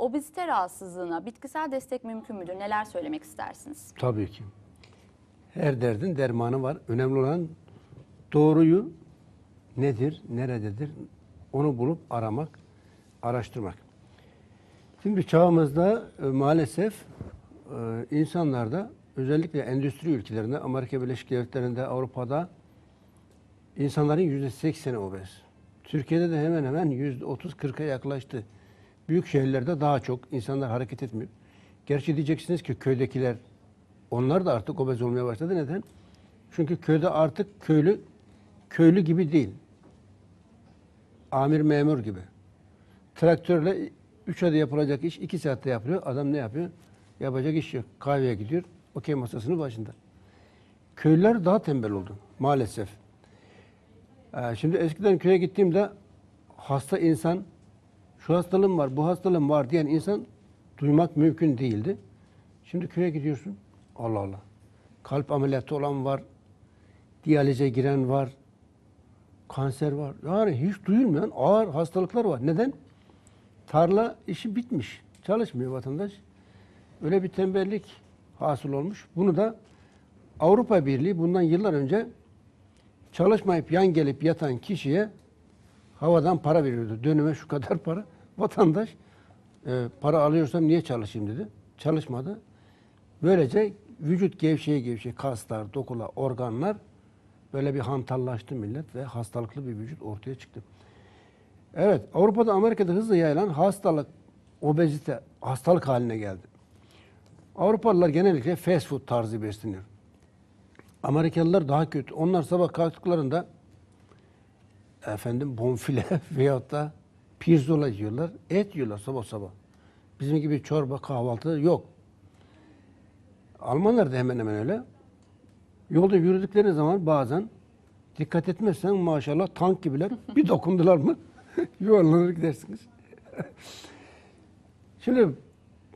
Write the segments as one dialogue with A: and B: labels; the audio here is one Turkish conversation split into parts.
A: obezite rahatsızlığına bitkisel destek mümkün müdür? Neler söylemek istersiniz?
B: Tabii ki. Her derdin dermanı var. Önemli olan doğruyu nedir, nerededir onu bulup aramak, araştırmak. Şimdi çağımızda e, maalesef e, insanlarda özellikle endüstri ülkelerinde, Amerika Birleşik Devletleri'nde, Avrupa'da insanların yüzde sekseni obez. Türkiye'de de hemen hemen yüzde otuz kırka yaklaştı. Büyük şehirlerde daha çok insanlar hareket etmiyor. Gerçi diyeceksiniz ki köydekiler onlar da artık obez olmaya başladı. Neden? Çünkü köyde artık köylü köylü gibi değil. Amir memur gibi. Traktörle üç ayda yapılacak iş iki saatte yapılıyor. Adam ne yapıyor? Yapacak iş yok. Kahveye gidiyor. Okey masasının başında. Köylüler daha tembel oldu maalesef. Ee, şimdi eskiden köye gittiğimde hasta insan şu hastalığım var, bu hastalığım var diyen insan duymak mümkün değildi. Şimdi köye gidiyorsun. Allah Allah. Kalp ameliyatı olan var. Diyalize giren var. Kanser var. Yani hiç duyulmayan ağır hastalıklar var. Neden? Tarla işi bitmiş. Çalışmıyor vatandaş. Öyle bir tembellik hasıl olmuş. Bunu da Avrupa Birliği bundan yıllar önce çalışmayıp yan gelip yatan kişiye havadan para veriyordu. Dönüme şu kadar para. Vatandaş e, para alıyorsam niye çalışayım dedi. Çalışmadı. Böylece vücut gevşeye gevşeye kaslar, dokular, organlar böyle bir hantallaştı millet ve hastalıklı bir vücut ortaya çıktı. Evet, Avrupa'da, Amerika'da hızla yayılan hastalık, obezite hastalık haline geldi. Avrupalılar genellikle fast food tarzı besleniyor. Amerikalılar daha kötü. Onlar sabah kalktıklarında efendim bonfile veyahut da pirzola yiyorlar. Et yiyorlar sabah sabah. Bizim gibi çorba, kahvaltı yok. Almanlar da hemen hemen öyle. Yolda yürüdükleri zaman bazen dikkat etmezsen maşallah tank gibiler. Bir dokundular mı yuvarlanır gidersiniz. Şimdi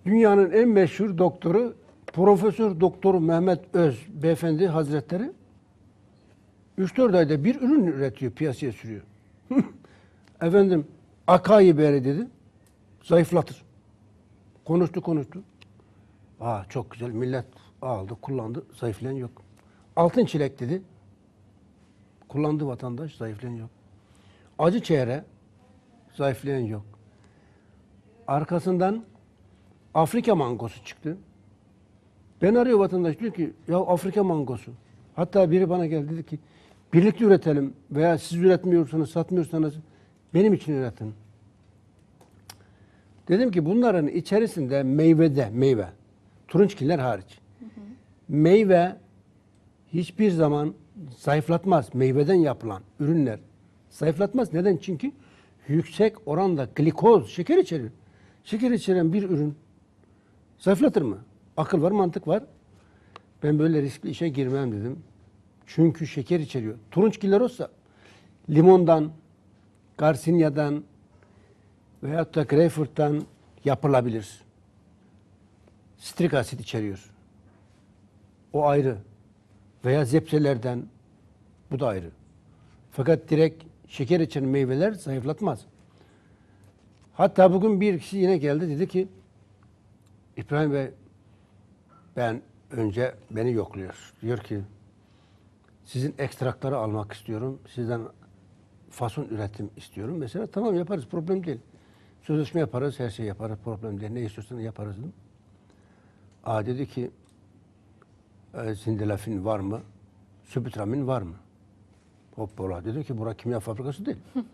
B: dünyanın en meşhur doktoru Profesör Doktor Mehmet Öz Beyefendi Hazretleri 3-4 ayda bir ürün üretiyor, piyasaya sürüyor. Efendim akai beri dedi. Zayıflatır. Konuştu konuştu. Aa çok güzel millet aldı, kullandı. Zayıflayan yok. Altın çilek dedi. Kullandı vatandaş, zayıflayan yok. Acı çehre, zayıflayan yok. Arkasından Afrika mangosu çıktı. Ben arıyor vatandaş diyor ki ya Afrika mangosu. Hatta biri bana geldi dedi ki birlikte üretelim veya siz üretmiyorsanız satmıyorsanız benim için üretin. Dedim ki bunların içerisinde meyvede meyve turunçgiller hariç. Meyve hiçbir zaman zayıflatmaz. Meyveden yapılan ürünler zayıflatmaz. Neden? Çünkü yüksek oranda glikoz, şeker içeriyor. Şeker içeren bir ürün zayıflatır mı? Akıl var, mantık var. Ben böyle riskli işe girmem dedim. Çünkü şeker içeriyor. Turunçgiller olsa limondan, garsinyadan veyahut da greyfurttan yapılabilir. Strik asit içeriyor. O ayrı. Veya zepselerden bu da ayrı. Fakat direkt şeker içeren meyveler zayıflatmaz. Hatta bugün bir kişi yine geldi dedi ki İbrahim Bey ben önce beni yokluyor. Diyor ki sizin ekstrakları almak istiyorum. Sizden fason üretim istiyorum. Mesela tamam yaparız problem değil. Sözleşme yaparız, her şey yaparız, problem değil. Ne istiyorsan yaparız. Aa dedi ki e, zindelafin var mı? Sübitramin var mı? Hoppala dedim ki bura kimya fabrikası değil.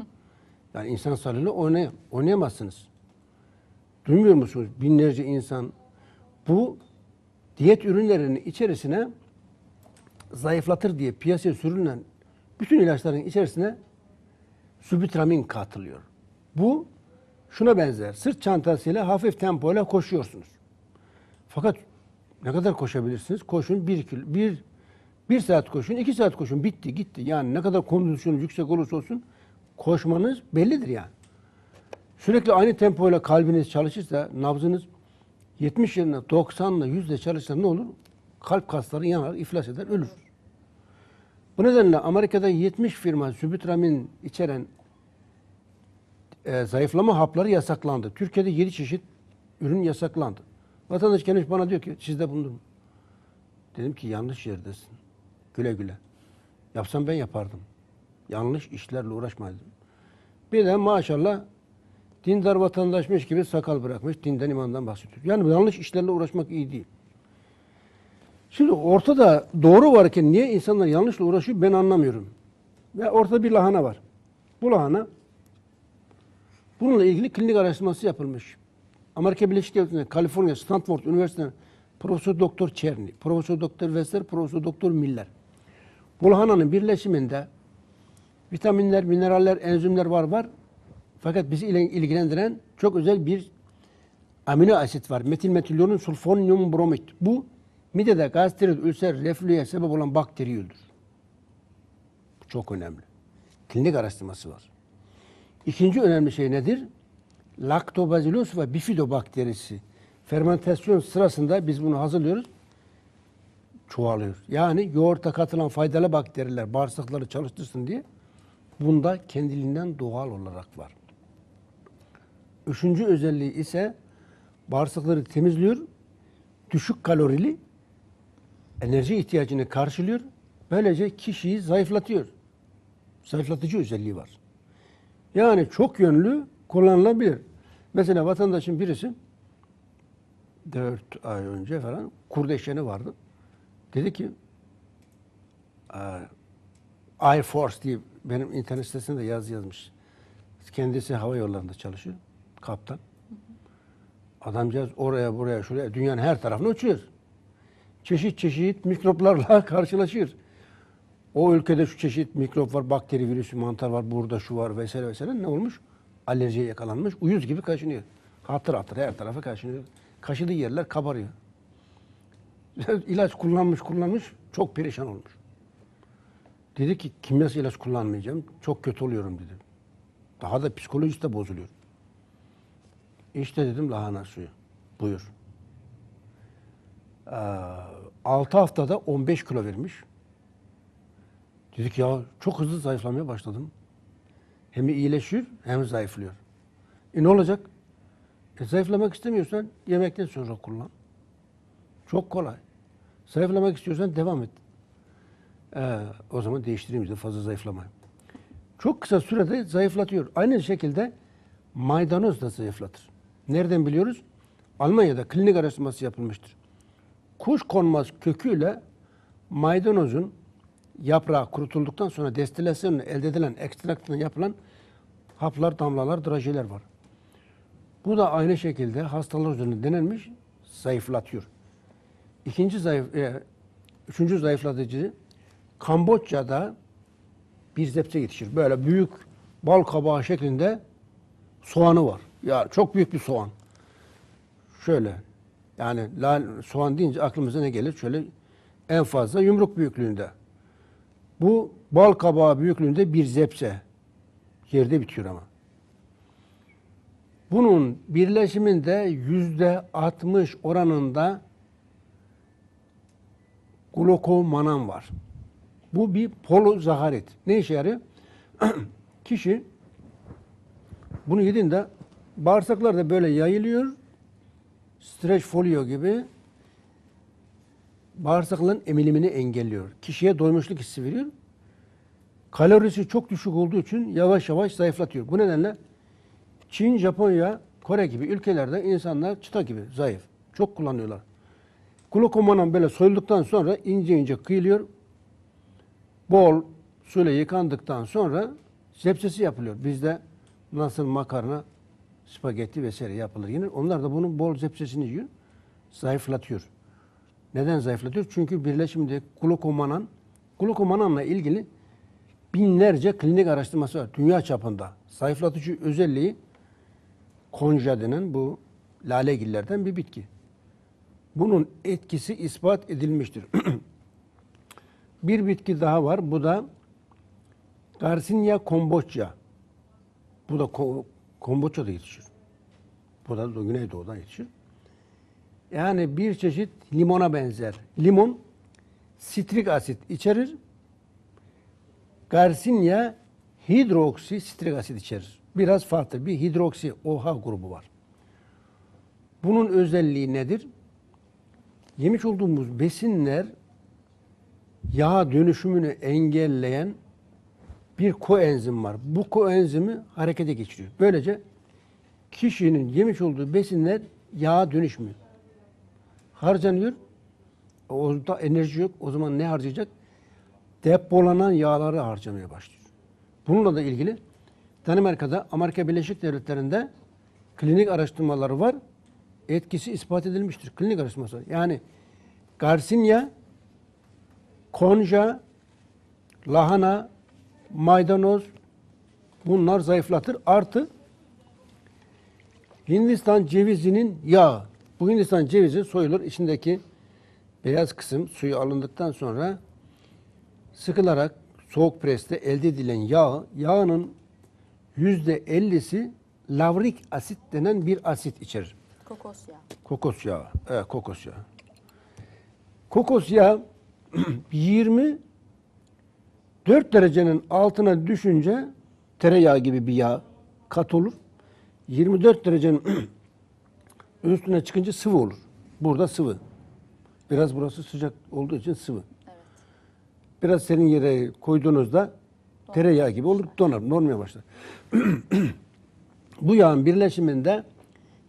B: yani insan sağlığıyla oynay oynayamazsınız. Duymuyor musunuz? Binlerce insan bu diyet ürünlerinin içerisine zayıflatır diye piyasaya sürülen bütün ilaçların içerisine sübitramin katılıyor. Bu şuna benzer. Sırt çantasıyla hafif tempoyla koşuyorsunuz. Fakat ne kadar koşabilirsiniz? Koşun bir, kilo, bir, bir saat koşun, iki saat koşun. Bitti, gitti. Yani ne kadar kondisyonunuz yüksek olursa olsun koşmanız bellidir yani. Sürekli aynı tempoyla kalbiniz çalışırsa, nabzınız 70 yerine 90 ile 100 ile çalışsa ne olur? Kalp kasları yanar, iflas eder, ölür. Bu nedenle Amerika'da 70 firma sübitramin içeren e, zayıflama hapları yasaklandı. Türkiye'de 7 çeşit Ürün yasaklandı. Vatandaş gelmiş bana diyor ki sizde bulundur mu? Dedim ki yanlış yerdesin. Güle güle. Yapsam ben yapardım. Yanlış işlerle uğraşmaydım. Bir de maşallah dindar vatandaşmış gibi sakal bırakmış. Dinden imandan bahsediyor. Yani yanlış işlerle uğraşmak iyi değil. Şimdi ortada doğru varken niye insanlar yanlışla uğraşıyor ben anlamıyorum. Ve ortada bir lahana var. Bu lahana bununla ilgili klinik araştırması yapılmış. Amerika Birleşik Devletleri'nde Kaliforniya Stanford Üniversitesi'nde Profesör Doktor Çerni, Profesör Doktor Wester, Profesör Doktor Miller. Bu lahananın birleşiminde vitaminler, mineraller, enzimler var var. Fakat bizi ile- ilgilendiren çok özel bir amino asit var. Metilmetilyonun sulfonyum bromid. Bu midede gastrit, ülser, reflüye sebep olan bakteri öldürür. Çok önemli. Klinik araştırması var. İkinci önemli şey nedir? Lactobacillus ve bifidobakterisi. Fermentasyon sırasında biz bunu hazırlıyoruz. Çoğalıyor. Yani yoğurta katılan faydalı bakteriler bağırsakları çalıştırsın diye bunda kendiliğinden doğal olarak var. Üçüncü özelliği ise bağırsakları temizliyor. Düşük kalorili enerji ihtiyacını karşılıyor. Böylece kişiyi zayıflatıyor. Zayıflatıcı özelliği var. Yani çok yönlü kullanılabilir. Mesela vatandaşın birisi 4 ay önce falan kurdeşeni vardı. Dedi ki "Aa, Air Force diye benim internet sitesinde yazı yazmış. Kendisi hava yollarında çalışıyor. Kaptan. Adamcağız oraya buraya şuraya dünyanın her tarafına uçuyor. Çeşit çeşit mikroplarla karşılaşıyor. O ülkede şu çeşit mikrop var, bakteri, virüsü, mantar var, burada şu var vesaire vesaire. Ne olmuş? Alerjiye yakalanmış. Uyuz gibi kaşınıyor. Hatır hatır her tarafa kaşınıyor. Kaşıdığı yerler kabarıyor. İlaç kullanmış kullanmış çok perişan olmuş. Dedi ki kimyasal ilaç kullanmayacağım. Çok kötü oluyorum dedi. Daha da psikolojisi de bozuluyor. İşte dedim lahana suyu. Buyur. Ee, 6 haftada 15 kilo vermiş. Dedik ya çok hızlı zayıflamaya başladım. Hem iyileşiyor hem zayıflıyor. E ne olacak? E zayıflamak istemiyorsan yemekten sonra kullan. Çok kolay. Zayıflamak istiyorsan devam et. Ee, o zaman değiştireyim işte fazla zayıflamayın. Çok kısa sürede zayıflatıyor. Aynı şekilde maydanoz da zayıflatır. Nereden biliyoruz? Almanya'da klinik araştırması yapılmıştır. Kuş konmaz köküyle maydanozun yaprağı kurutulduktan sonra destilasyonla elde edilen ekstraktından yapılan haplar, damlalar, drajeler var. Bu da aynı şekilde hastalar üzerinde denenmiş, zayıflatıyor. İkinci zayıf, e, üçüncü zayıflatıcı Kamboçya'da bir zepse yetişir. Böyle büyük bal kabağı şeklinde soğanı var. Ya çok büyük bir soğan. Şöyle yani soğan deyince aklımıza ne gelir? Şöyle en fazla yumruk büyüklüğünde. Bu bal kabağı büyüklüğünde bir zepse. Yerde bitiyor ama. Bunun birleşiminde yüzde 60 oranında glukomanan var. Bu bir polozaharit. Ne işe yarıyor? Kişi bunu yediğinde bağırsaklar da böyle yayılıyor. Streç folyo gibi bağırsakların emilimini engelliyor. Kişiye doymuşluk hissi veriyor. Kalorisi çok düşük olduğu için yavaş yavaş zayıflatıyor. Bu nedenle Çin, Japonya, Kore gibi ülkelerde insanlar çıta gibi zayıf. Çok kullanıyorlar. Glukomanan böyle soyulduktan sonra ince ince kıyılıyor. Bol suyla yıkandıktan sonra zepsesi yapılıyor. Bizde nasıl makarna, spagetti vesaire yapılır. Yine onlar da bunun bol zepsesini yiyor. Zayıflatıyor. Neden zayıflatıyor? Çünkü birleşimde glukomanan, glukomananla ilgili binlerce klinik araştırması var. Dünya çapında. Zayıflatıcı özelliği konja denen bu lalegillerden bir bitki. Bunun etkisi ispat edilmiştir. bir bitki daha var. Bu da Garcinia komboça. Bu da Ko- Komboçya'da yetişir. Bu da Güneydoğu'da yetişir. Yani bir çeşit limona benzer. Limon sitrik asit içerir. Garcinia hidroksi sitrik asit içerir. Biraz farklı bir hidroksi OH grubu var. Bunun özelliği nedir? Yemiş olduğumuz besinler yağ dönüşümünü engelleyen bir koenzim var. Bu koenzimi harekete geçiriyor. Böylece kişinin yemiş olduğu besinler yağa dönüşmüyor. Harcanıyor. Orada enerji yok. O zaman ne harcayacak? Depolanan yağları harcamaya başlıyor. Bununla da ilgili Danimarka'da, Amerika Birleşik Devletleri'nde klinik araştırmaları var. Etkisi ispat edilmiştir. Klinik araştırması. Yani Garcinia, konja, lahana, maydanoz bunlar zayıflatır. Artı Hindistan cevizinin yağı. Bu Hindistan cevizi soyulur. İçindeki beyaz kısım suyu alındıktan sonra sıkılarak soğuk preste elde edilen yağ, yağının yüzde ellisi lavrik asit denen bir asit içerir.
A: Kokos yağı.
B: Kokos yağı. Evet, kokos yağı. Kokos yağı 24 derecenin altına düşünce tereyağı gibi bir yağ kat olur. 24 derecenin üstüne çıkınca sıvı olur. Burada sıvı. Biraz burası sıcak olduğu için sıvı.
A: Evet.
B: Biraz serin yere koyduğunuzda tereyağı gibi olur, donar, normaya başlar. Bu yağın birleşiminde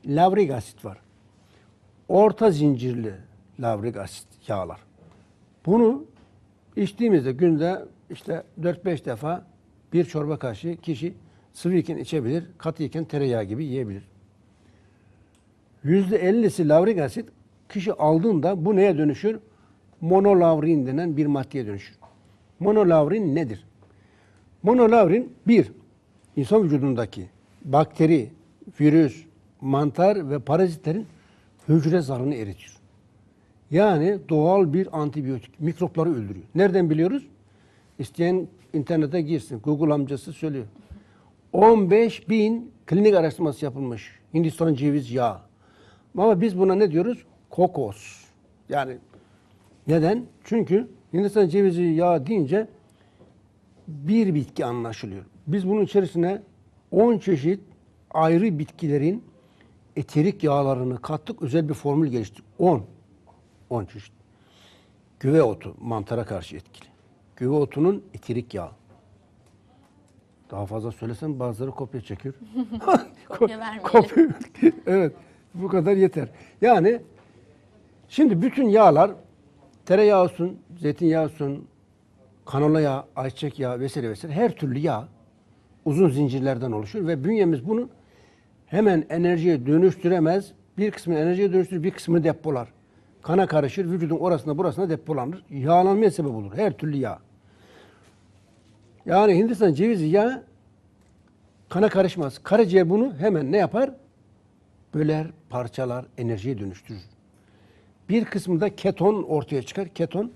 B: lavrik asit var. Orta zincirli lavrik asit yağlar. Bunu içtiğimizde günde işte 4-5 defa bir çorba kaşığı kişi sıvıyken içebilir, katıyken tereyağı gibi yiyebilir. %50'si lavrik asit kişi aldığında bu neye dönüşür? Monolavrin denen bir maddeye dönüşür. Monolavrin nedir? Monolavrin bir, insan vücudundaki bakteri, virüs, mantar ve parazitlerin hücre zarını eritiyor. Yani doğal bir antibiyotik. Mikropları öldürüyor. Nereden biliyoruz? İsteyen internete girsin. Google amcası söylüyor. 15 bin klinik araştırması yapılmış. Hindistan ceviz yağı. Ama biz buna ne diyoruz? Kokos. Yani neden? Çünkü Hindistan cevizi yağı deyince bir bitki anlaşılıyor. Biz bunun içerisine 10 çeşit ayrı bitkilerin eterik yağlarını kattık. Özel bir formül geliştirdik. 10. 10 çeşit. Güve otu mantara karşı etkili. Güve otunun eterik yağı. Daha fazla söylesem bazıları kopya çekiyor.
A: Kopya vermeyelim.
B: Kopya- evet. Bu kadar yeter. Yani şimdi bütün yağlar tereyağı olsun, zeytinyağı olsun, kanola yağı, ayçiçek yağı vesaire vesaire her türlü yağ uzun zincirlerden oluşur ve bünyemiz bunu hemen enerjiye dönüştüremez. Bir kısmını enerjiye dönüştürür, bir kısmını depolar. Kana karışır, vücudun orasına burasına depolanır. Yağlanmaya sebep olur. Her türlü yağ. Yani Hindistan cevizi yağı kana karışmaz. Karaciğer bunu hemen ne yapar? Böler, parçalar, enerjiye dönüştürür. Bir kısmında keton ortaya çıkar. Keton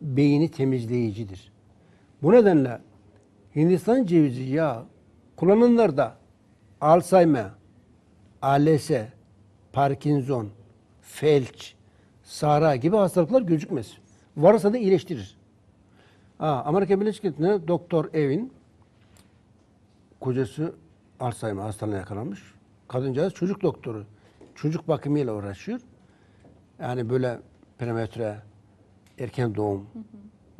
B: beyni temizleyicidir. Bu nedenle Hindistan cevizi yağı kullananlarda Alzheimer, ALS, Parkinson, felç, sara gibi hastalıklar gözükmez. Varsa da iyileştirir. Ha, Amerika Birleşik Devletleri'nde Doktor Evin kocası Alzheimer hastalığına yakalanmış. Kadıncağız çocuk doktoru. Çocuk bakımıyla uğraşıyor. Yani böyle prematüre, erken doğum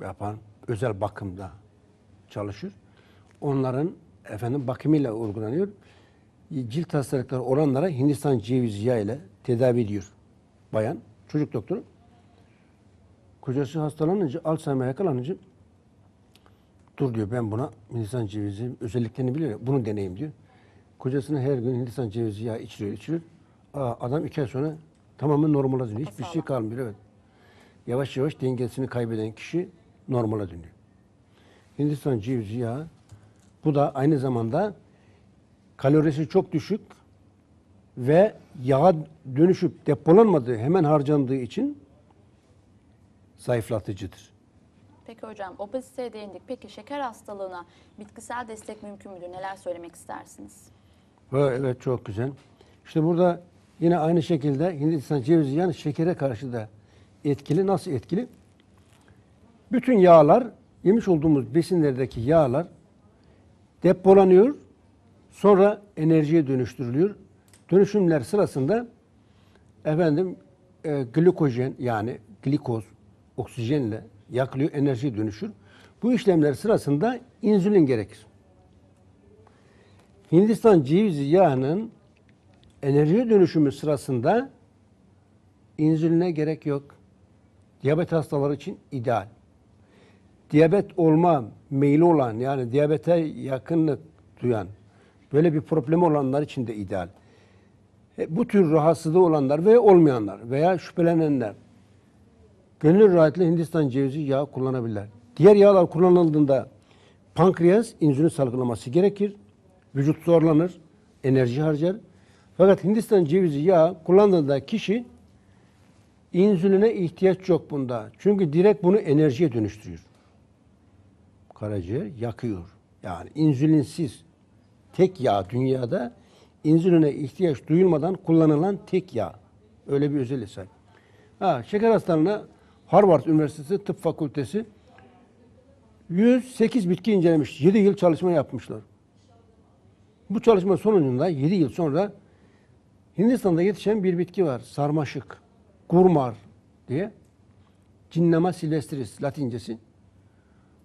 B: yapan özel bakımda çalışıyor. Onların efendim bakımıyla uygulanıyor. Cilt hastalıkları olanlara Hindistan cevizi yağı ile tedavi ediyor bayan, çocuk doktoru. Kocası hastalanınca, Alzheimer yakalanınca dur diyor ben buna Hindistan cevizi özelliklerini biliyorum. Bunu deneyim diyor. Kocasına her gün Hindistan cevizi yağı içiriyor, içiriyor. Aa, adam iki ay sonra tamamen normala dönüyor. Hiçbir şey kalmıyor. Evet. Yavaş yavaş dengesini kaybeden kişi normala dönüyor. Hindistan cevizi yağı bu da aynı zamanda kalorisi çok düşük ve yağa dönüşüp depolanmadığı, hemen harcandığı için zayıflatıcıdır.
A: Peki hocam obeziteye değindik. Peki şeker hastalığına bitkisel destek mümkün müdür? Neler söylemek istersiniz?
B: Evet çok güzel. İşte burada yine aynı şekilde Hindistan cevizi yani şekere karşı da etkili. Nasıl etkili? Bütün yağlar, yemiş olduğumuz besinlerdeki yağlar depolanıyor. Sonra enerjiye dönüştürülüyor. Dönüşümler sırasında efendim e, glikojen yani glikoz oksijenle yakılıyor, enerji dönüşür. Bu işlemler sırasında insülin gerekir. Hindistan cevizi yağının enerji dönüşümü sırasında insüline gerek yok. Diyabet hastaları için ideal. Diyabet olma meyli olan yani diyabete yakınlık duyan böyle bir problemi olanlar için de ideal. E, Bu tür rahatsızlığı olanlar ve olmayanlar veya şüphelenenler gönül rahatlığı Hindistan cevizi yağı kullanabilirler. Diğer yağlar kullanıldığında pankreas insülin salgılaması gerekir. Vücut zorlanır, enerji harcar. Fakat Hindistan cevizi yağı kullandığında kişi insüline ihtiyaç yok bunda. Çünkü direkt bunu enerjiye dönüştürüyor. Karaciğer yakıyor. Yani insülinsiz tek yağ dünyada insüline ihtiyaç duyulmadan kullanılan tek yağ. Öyle bir özelliği sahip. Ha, şeker hastalığına Harvard Üniversitesi Tıp Fakültesi 108 bitki incelemiş. 7 yıl çalışma yapmışlar. Bu çalışma sonucunda 7 yıl sonra Hindistan'da yetişen bir bitki var. Sarmaşık. Gurmar diye. Cinnama silvestris latincesi.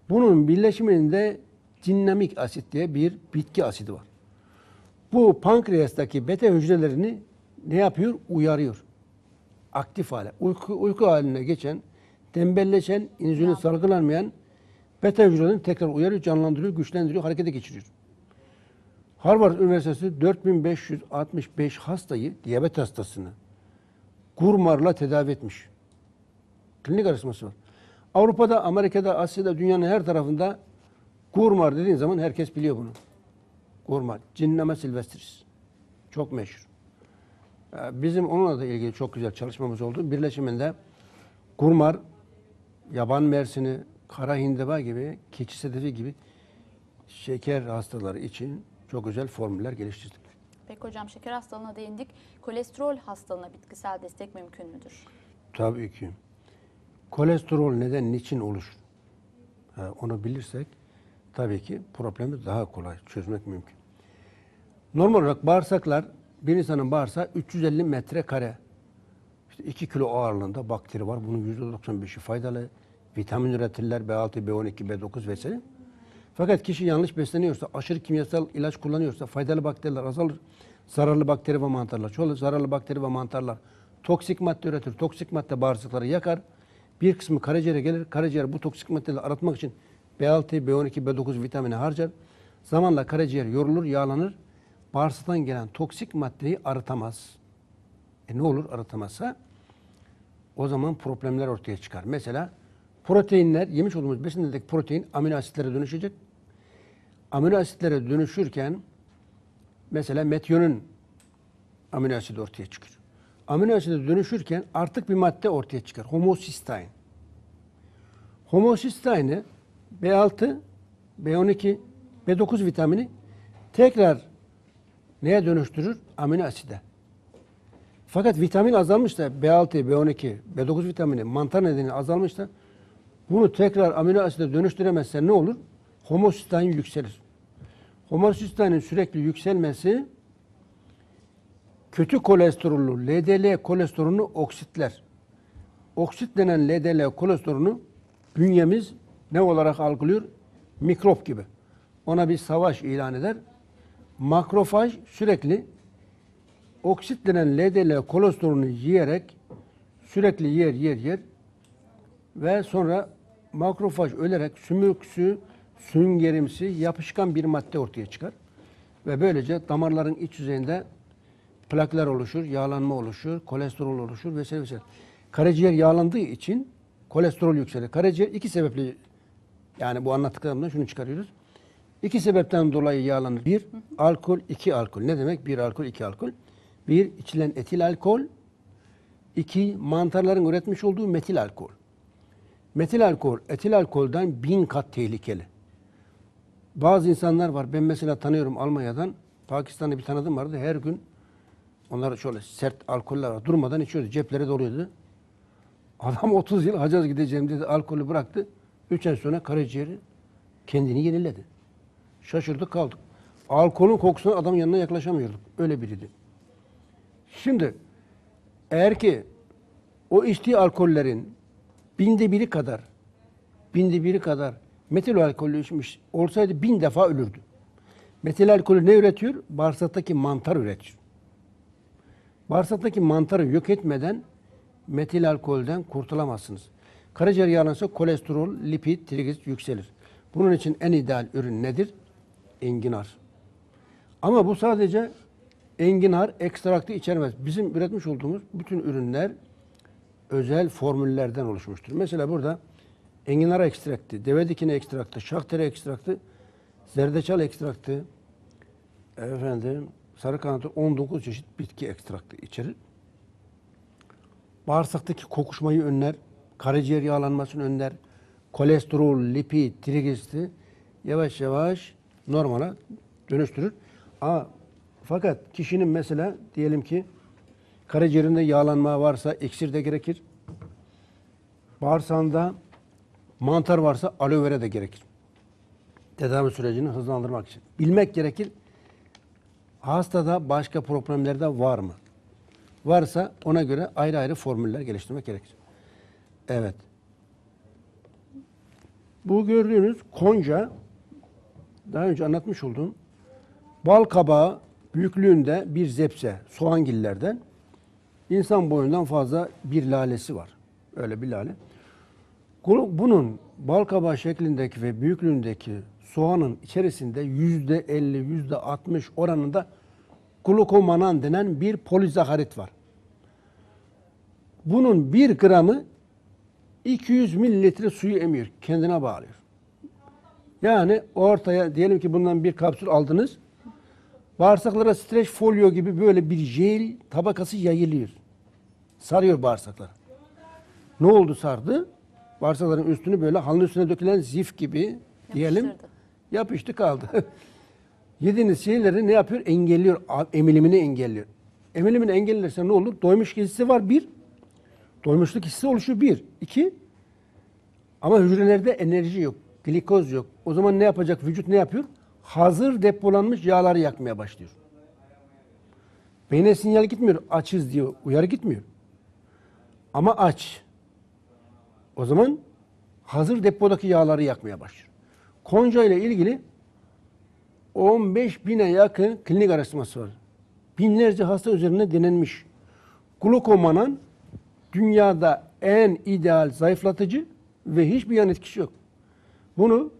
B: Bunun birleşiminde cinnamik asit diye bir bitki asidi var. Bu pankreastaki beta hücrelerini ne yapıyor? Uyarıyor. Aktif hale. Uyku, uyku haline geçen, tembelleşen, insülin salgılanmayan beta hücrelerini tekrar uyarıyor, canlandırıyor, güçlendiriyor, harekete geçiriyor. Harvard Üniversitesi 4565 hastayı, diyabet hastasını gurmarla tedavi etmiş. Klinik araştırması var. Avrupa'da, Amerika'da, Asya'da, dünyanın her tarafında gurmar dediğin zaman herkes biliyor bunu. Gurmar, Cinnama silvestris. Çok meşhur. Ee, Bizim onunla da ilgili çok güzel çalışmamız oldu. Birleşiminde gurmar, yaban mersini, kara hindiba gibi, keçi sedefi gibi şeker hastaları için çok güzel formüller geliştirdik.
A: Peki hocam şeker hastalığına değindik. Kolesterol hastalığına bitkisel destek mümkün müdür?
B: Tabii ki. Kolesterol neden, niçin oluşur? Ha, onu bilirsek tabii ki problemi daha kolay çözmek mümkün. Normal olarak bağırsaklar, bir insanın bağırsağı 350 metrekare. İşte 2 kilo ağırlığında bakteri var. Bunun %95'i faydalı. Vitamin üretirler, B6, B12, B9 vesaire. Fakat kişi yanlış besleniyorsa, aşırı kimyasal ilaç kullanıyorsa faydalı bakteriler azalır. Zararlı bakteri ve mantarlar çoğalır. Zararlı bakteri ve mantarlar toksik madde üretir. Toksik madde bağırsakları yakar. Bir kısmı karaciğere gelir. Karaciğer bu toksik maddeleri aratmak için B6, B12, B9 vitamini harcar. Zamanla karaciğer yorulur, yağlanır. Bağırsaktan gelen toksik maddeyi arıtamaz. E ne olur arıtamazsa? O zaman problemler ortaya çıkar. Mesela proteinler, yemiş olduğumuz besinlerdeki protein amino asitlere dönüşecek. Amino asitlere dönüşürken mesela metyonun amino asidi ortaya çıkıyor. Amino aside dönüşürken artık bir madde ortaya çıkar. Homosistein. Homosisteini B6, B12, B9 vitamini tekrar neye dönüştürür? Amino aside. Fakat vitamin azalmışsa B6, B12, B9 vitamini mantar nedeniyle azalmışsa bunu tekrar amino aside dönüştüremezse ne olur? Homosistein yükselir. Homosisteinin sürekli yükselmesi kötü kolesterolü LDL kolesterolünü oksitler. Oksitlenen LDL kolesterolünü bünyemiz ne olarak algılıyor? Mikrop gibi. Ona bir savaş ilan eder. Makrofaj sürekli oksitlenen LDL kolesterolünü yiyerek sürekli yer yer yer ve sonra makrofaj ölerek sümüksü, süngerimsi, yapışkan bir madde ortaya çıkar. Ve böylece damarların iç yüzeyinde plaklar oluşur, yağlanma oluşur, kolesterol oluşur vesaire vesaire. Karaciğer yağlandığı için kolesterol yükselir. Karaciğer iki sebeple yani bu anlattıklarımdan şunu çıkarıyoruz. İki sebepten dolayı yağlanır. Bir, alkol, iki alkol. Ne demek? Bir alkol, iki alkol. Bir, içilen etil alkol. İki, mantarların üretmiş olduğu metil alkol. Metil alkol, etil alkolden bin kat tehlikeli. Bazı insanlar var. Ben mesela tanıyorum Almanya'dan. Pakistan'da bir tanıdığım vardı. Her gün onlar şöyle sert alkoller var. Durmadan içiyordu. Cepleri doluydu. Adam 30 yıl hacaz gideceğim dedi. Alkolü bıraktı. 3 ay sonra karaciğeri kendini yeniledi. Şaşırdık kaldık. Alkolün kokusuna adamın yanına yaklaşamıyorduk. Öyle biriydi. Şimdi Eğer ki o içtiği alkollerin binde biri kadar binde biri kadar metil alkolü içmiş olsaydı bin defa ölürdü. Metil alkolü ne üretiyor? Bağırsaktaki mantar üretiyor. Bağırsaktaki mantarı yok etmeden metil alkolden kurtulamazsınız. Karaciğer yağlanırsa kolesterol, lipid, trigliserit yükselir. Bunun için en ideal ürün nedir? Enginar. Ama bu sadece enginar ekstraktı içermez. Bizim üretmiş olduğumuz bütün ürünler özel formüllerden oluşmuştur. Mesela burada enginar ekstraktı, deve dikini ekstraktı, şahtere ekstraktı, zerdeçal ekstraktı, efendim sarı kanatı 19 çeşit bitki ekstraktı içerir. Bağırsaktaki kokuşmayı önler, karaciğer yağlanmasını önler, kolesterol, lipid, trigliseriti yavaş yavaş normala dönüştürür. Aa, fakat kişinin mesela diyelim ki karaciğerinde yağlanma varsa iksir de gerekir. Bağırsağında mantar varsa aloe vera de gerekir. Tedavi sürecini hızlandırmak için. Bilmek gerekir. Hastada başka problemler de var mı? Varsa ona göre ayrı ayrı formüller geliştirmek gerekir. Evet. Bu gördüğünüz konca daha önce anlatmış olduğum bal kabağı büyüklüğünde bir zepse soğangillerden insan boyundan fazla bir lalesi var. Öyle bir lale. Bu- Bunun bal kabağı şeklindeki ve büyüklüğündeki soğanın içerisinde yüzde 50, yüzde 60 oranında glukomanan denen bir polizaharit var. Bunun bir gramı 200 mililitre suyu emiyor. Kendine bağlıyor. Yani ortaya diyelim ki bundan bir kapsül aldınız. Bağırsaklara streç folyo gibi böyle bir jel tabakası yayılıyor. Sarıyor bağırsakları. Ne oldu sardı? Bağırsakların üstünü böyle halının üstüne dökülen zif gibi diyelim
A: Yapıştırdı.
B: yapıştı kaldı. Yediğiniz şeyleri ne yapıyor? Engelliyor. Emilimini engelliyor. Emilimini engellerse ne olur? Doymuş hissi var bir. Doymuşluk hissi oluşuyor bir. İki. Ama hücrelerde enerji yok. Glikoz yok. O zaman ne yapacak? Vücut ne yapıyor? Hazır depolanmış yağları yakmaya başlıyor. Beyne sinyal gitmiyor. Açız diyor. Uyarı gitmiyor. Ama aç. O zaman hazır depodaki yağları yakmaya başlıyor. Konca ile ilgili 15 bine yakın klinik araştırması var. Binlerce hasta üzerine denenmiş. Glukomanan dünyada en ideal zayıflatıcı ve hiçbir yan etkisi yok. Bunu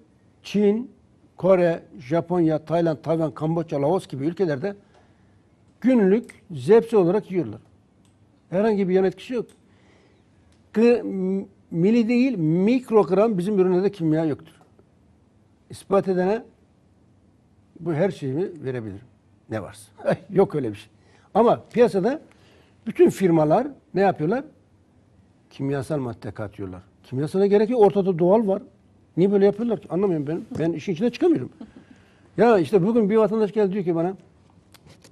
B: Çin, Kore, Japonya, Tayland, Tayvan, Kamboçya, Laos gibi ülkelerde günlük zepse olarak yiyorlar. Herhangi bir yan etkisi yok. M- mili değil mikrogram bizim ürünlerde kimya yoktur. İspat edene bu her şeyimi verebilirim. Ne varsa. Yok öyle bir şey. Ama piyasada bütün firmalar ne yapıyorlar? Kimyasal madde katıyorlar. Kimyasala gerek yok. Ortada doğal var. Niye böyle yapıyorlar ki? Anlamıyorum ben. Ben işin içine çıkamıyorum. Ya işte bugün bir vatandaş geldi diyor ki bana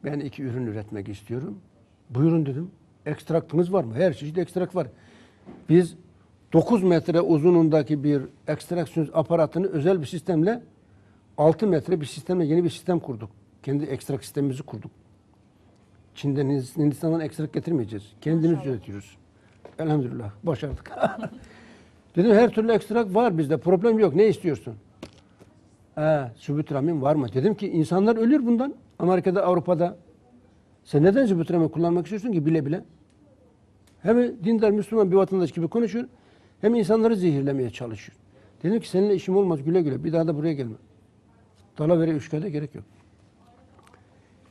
B: ben iki ürün üretmek istiyorum. Buyurun dedim. Ekstraktınız var mı? Her çeşit ekstrakt var. Biz 9 metre uzunluğundaki bir ekstraksiyon aparatını özel bir sistemle 6 metre bir sistemle yeni bir sistem kurduk. Kendi ekstrak sistemimizi kurduk. Çin'den, Hindist- Hindistan'dan ekstrak getirmeyeceğiz. Kendimiz
A: Maşallah.
B: üretiyoruz. Elhamdülillah. Başardık. Dedim her türlü ekstrak var bizde. Problem yok. Ne istiyorsun? Ee, sübutramin var mı? Dedim ki insanlar ölür bundan. Amerika'da, Avrupa'da. Sen neden sübutramin kullanmak istiyorsun ki bile bile? Hem dindar Müslüman bir vatandaş gibi konuşuyor. Hem insanları zehirlemeye çalışıyor. Dedim ki seninle işim olmaz güle güle. Bir daha da buraya gelme. Dalavere üç kağıda gerek yok.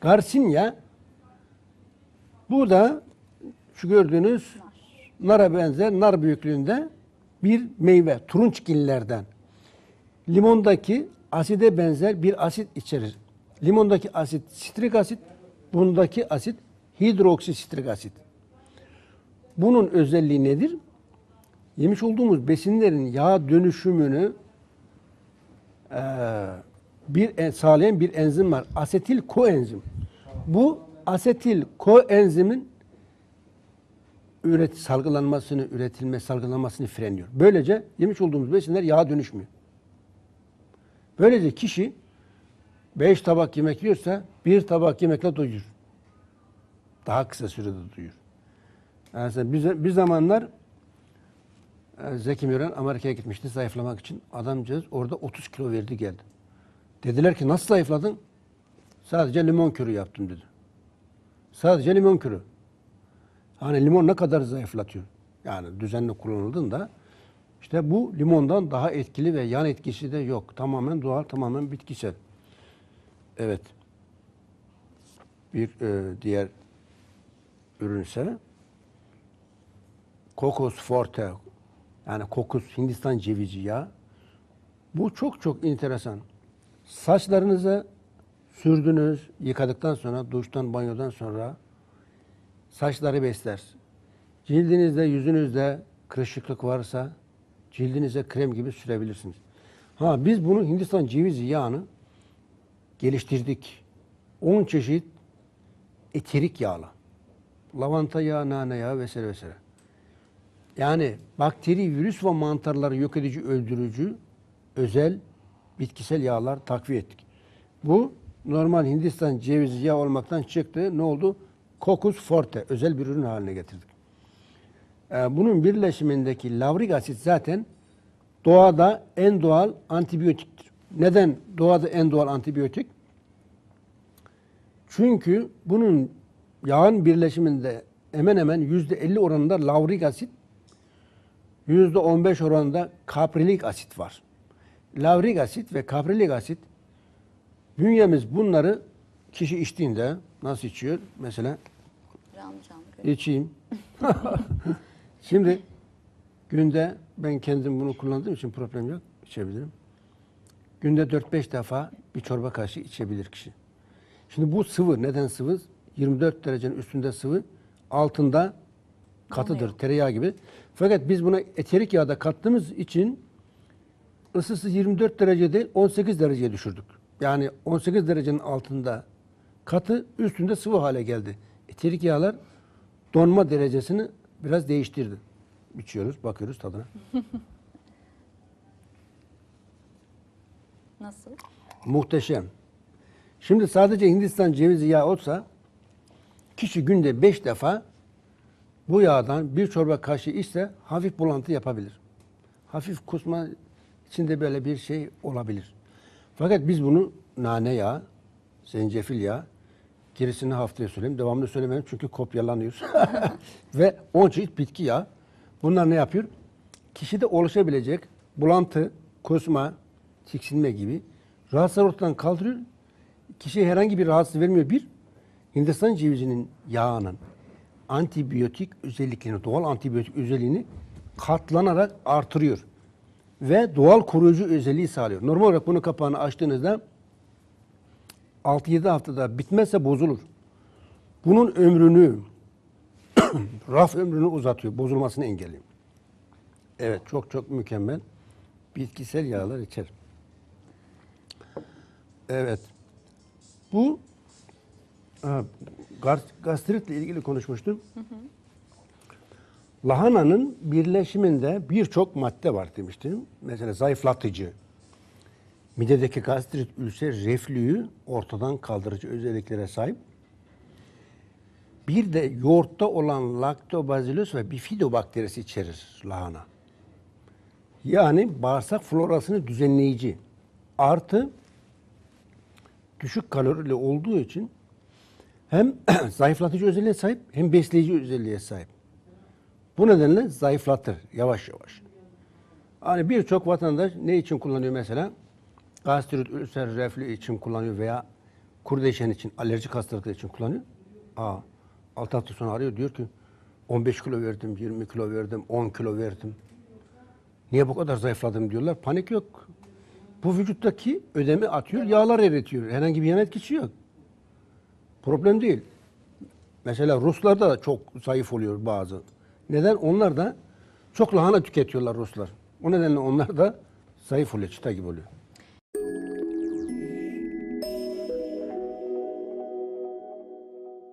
B: Garcinia bu da şu gördüğünüz nara benzer nar büyüklüğünde bir meyve turunçgillerden. Limondaki aside benzer bir asit içerir. Limondaki asit sitrik asit, bundaki asit hidroksisitrik asit. Bunun özelliği nedir? Yemiş olduğumuz besinlerin yağ dönüşümünü eee, bir en- sağlayan bir enzim var. Asetil koenzim. Bu asetil koenzimin üret salgılanmasını, üretilme, salgılanmasını frenliyor. Böylece yemiş olduğumuz besinler yağa dönüşmüyor. Böylece kişi 5 tabak yemek yiyorsa bir tabak yemekle doyur. Daha kısa sürede doyur. Yani bir, bir zamanlar e, Zeki Müren Amerika'ya gitmişti zayıflamak için. Adamcağız orada 30 kilo verdi geldi. Dediler ki nasıl zayıfladın? Sadece limon kürü yaptım dedi. Sadece limon kürü. Hani limon ne kadar zayıflatıyor? Yani düzenli kullanıldığında işte bu limondan daha etkili ve yan etkisi de yok. Tamamen doğal, tamamen bitkisel. Evet. Bir e, diğer ürünse kokos forte yani kokus Hindistan cevizi yağı. Bu çok çok enteresan. Saçlarınıza sürdünüz, yıkadıktan sonra, duştan, banyodan sonra saçları besler. Cildinizde, yüzünüzde kırışıklık varsa cildinize krem gibi sürebilirsiniz. Ha biz bunu Hindistan cevizi yağını geliştirdik. 10 çeşit eterik yağla. Lavanta yağı, nane yağı vesaire vesaire. Yani bakteri, virüs ve mantarları yok edici, öldürücü özel bitkisel yağlar takviye ettik. Bu normal Hindistan cevizi yağı olmaktan çıktı. Ne oldu? Kokus forte özel bir ürün haline getirdik. Ee, bunun birleşimindeki lavrik asit zaten doğada en doğal antibiyotiktir. Neden doğada en doğal antibiyotik? Çünkü bunun yağın birleşiminde hemen hemen yüzde 50 oranında lavrik asit, 15 oranında kaprilik asit var. Lavrik asit ve kaprilik asit bünyemiz bunları kişi içtiğinde nasıl içiyor? Mesela
A: canlı görüyorum.
B: içeyim. Şimdi günde ben kendim bunu kullandığım için problem yok. içebilirim. Günde 4-5 defa bir çorba kaşığı içebilir kişi. Şimdi bu sıvı neden sıvı? 24 derecenin üstünde sıvı, altında katıdır,
A: Donuyor.
B: tereyağı gibi. Fakat biz buna eterik yağda kattığımız için ısısı 24 derece değil 18 dereceye düşürdük. Yani 18 derecenin altında katı üstünde sıvı hale geldi. Eterik yağlar donma derecesini biraz değiştirdi. İçiyoruz, bakıyoruz tadına.
A: Nasıl?
B: Muhteşem. Şimdi sadece Hindistan cevizi yağı olsa kişi günde 5 defa bu yağdan bir çorba kaşığı içse hafif bulantı yapabilir. Hafif kusma içinde böyle bir şey olabilir. Fakat biz bunu nane yağı, zencefil yağı, gerisini haftaya söyleyeyim. Devamlı söylemeyin çünkü kopyalanıyor. Ve 10 çeşit bitki yağı. Bunlar ne yapıyor? Kişide oluşabilecek bulantı, kusma, tiksinme gibi rahatsızlar ortadan kaldırıyor. Kişiye herhangi bir rahatsız vermiyor. Bir, Hindistan cevizinin yağının antibiyotik özelliklerini, doğal antibiyotik özelliğini katlanarak artırıyor. Ve doğal koruyucu özelliği sağlıyor. Normal olarak bunun kapağını açtığınızda 6-7 haftada bitmezse bozulur. Bunun ömrünü, raf ömrünü uzatıyor, bozulmasını engelliyor. Evet, çok çok mükemmel. Bitkisel yağlar içer. Evet. Bu gastritle ilgili konuşmuştum. Lahananın birleşiminde birçok madde var demiştim. Mesela zayıflatıcı, midedeki gastrit, ülser, reflüyü ortadan kaldırıcı özelliklere sahip. Bir de yoğurtta olan laktobazillus ve bifidobakterisi içerir lahana. Yani bağırsak florasını düzenleyici. Artı düşük kalorili olduğu için hem zayıflatıcı özelliğe sahip hem besleyici özelliğe sahip. Bu nedenle zayıflatır yavaş yavaş. Hani birçok vatandaş ne için kullanıyor mesela? Gastrit, ülser, reflü için kullanıyor veya kurdeşen için, alerjik hastalıklar için kullanıyor. Aa, 6 hafta sonra arıyor diyor ki 15 kilo verdim, 20 kilo verdim, 10 kilo verdim. Niye bu kadar zayıfladım diyorlar. Panik yok. Bu vücuttaki ödemi atıyor, yağlar eritiyor. Herhangi bir yan etkisi yok. Problem değil. Mesela Ruslarda da çok zayıf oluyor bazı. Neden? Onlar da çok lahana tüketiyorlar Ruslar. O nedenle onlar da zayıf oluyor, çıta gibi oluyor.